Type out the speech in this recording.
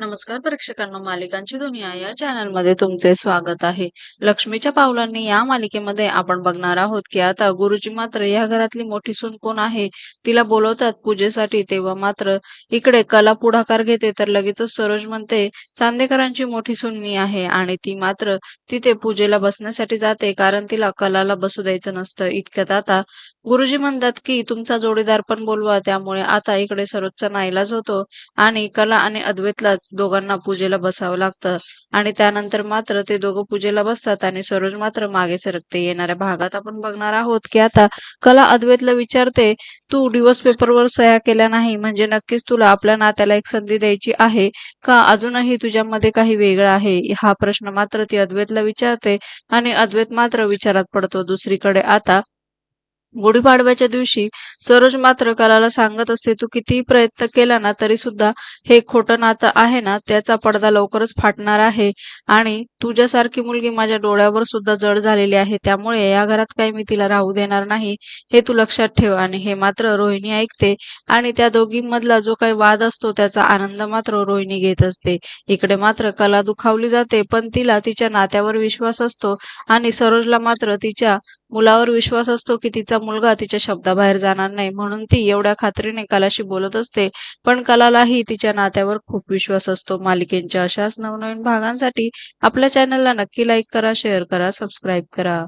नमस्कार प्रेक्षकांना मालिकांची दुनिया या चॅनलमध्ये तुमचे स्वागत आहे. लक्ष्मीच्या पावलांनी या मालिकेमध्ये आपण बघणार आहोत की आता गुरुजी मात्र या घरातली मोठी सून कोण आहे? तिला बोलवतात पूजेसाठी तेव्हा मात्र इकडे कला पुढाकार घेते तर लगेचच सरोज म्हणते चांदेकरांची मोठी सून मी आहे. आणि ती मात्र तिथे पूजेला बसण्यासाठी जाते कारण तिला कलाला बसू द्यायचं नसतं. इतक्यात आता गुरुजी म्हणतात की तुमचा जोडीदार पण बोलवा. त्यामुळे आता इकडे सरोजचा नाईलाज होतो आणि कला आणि अद्वैतलाच दोघांना पूजेला बसावं लागतं. आणि त्यानंतर मात्र ते दोघं पूजेला बसतात आणि सरोज मात्र मागे सरकते. येणाऱ्या भागात आपण बघणार आहोत की आता कला अद्वैतला विचारते तू डिवोर्स पेपरवर सह्या केल्या नाही म्हणजे नक्कीच तुला आपल्या नात्याला एक संधी द्यायची आहे का? अजूनही तुझ्यामध्ये काही वेगळं आहे? हा प्रश्न मात्र ती अद्वैतला विचारते आणि अद्वैत मात्र विचारात पडतो दुसरीकडे. आता गुढीपाडव्याच्या दिवशी सरोज मात्र कलाला सांगत असते तू कितीही प्रयत्न केला ना तरी सुद्धा हे खोटं नातं आहे ना त्याचा पडदा लवकरच फाटणार आहे. आणि तुझ्यासारखी मुलगी माझ्या डोळ्यावर सुद्धा जड झालेली आहे त्यामुळे या घरात काही मी तिला राहू देणार नाही हे तू लक्षात ठेव. आणि हे मात्र रोहिणी ऐकते आणि त्या दोघींमधला जो काही वाद असतो त्याचा आनंद मात्र रोहिणी घेत असते. इकडे मात्र कला दुखावली जाते पण तिला तिच्या नात्यावर विश्वास असतो आणि सरोजला मात्र तिच्या मुलावर विश्वास असतो की तिचा मुलगा तिच्या शब्दाबाहेर जाणार नाही म्हणून ती एवढ्या खात्रीने कलाशी बोलत असते. पण कलालाही तिच्या नात्यावर खूप विश्वास असतो. मालिकेंच्या अशाच नवनवीन भागांसाठी आपल्या चॅनलला नक्की लाईक करा शेअर करा सबस्क्राईब करा.